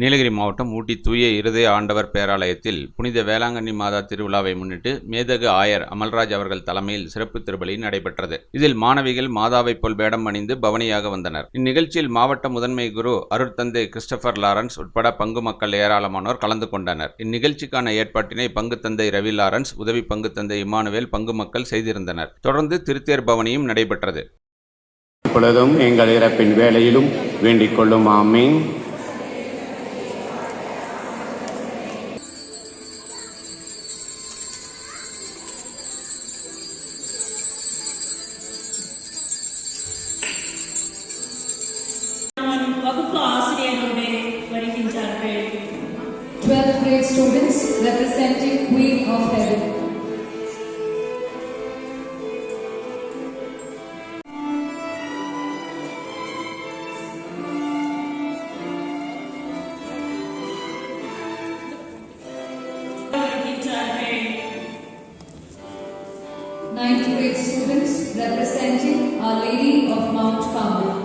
நீலகிரி மாவட்டம் ஊட்டி தூய இருதய ஆண்டவர் பேராலயத்தில் புனித வேளாங்கண்ணி மாதா திருவிழாவை முன்னிட்டு மேதகு ஆயர் அமல்ராஜ் அவர்கள் தலைமையில் சிறப்பு திருப்பலி நடைபெற்றது. இதில் மாணவிகள் மாதாவைப் போல் வேடம் அணிந்து பவனியாக வந்தனர். இந்நிகழ்ச்சியில் மாவட்ட முதன்மை குரு அருட்தந்தை கிறிஸ்டபர் லாரன்ஸ் உட்பட பங்கு மக்கள் ஏராளமானோர் கலந்து கொண்டனர். இந்நிகழ்ச்சிக்கான ஏற்பாட்டினை பங்கு தந்தை ரவி லாரன்ஸ் உதவி பங்கு தந்தை இமானுவேல் பங்கு மக்கள் செய்திருந்தனர். தொடர்ந்து திருத்தேர் பவனியும் நடைபெற்றது. இப்பொழுதும் எங்கள் இறப்பின் வேலையிலும் வேண்டிக் கொள்ளும். ஆமீன். வகுப்பு ஆசிரியர்களோடு வருகின்றார்கள் 12th grade students representing Queen of Heaven. வருகின்றார்கள் 9th grade students representing Our Lady of Mount Carmel.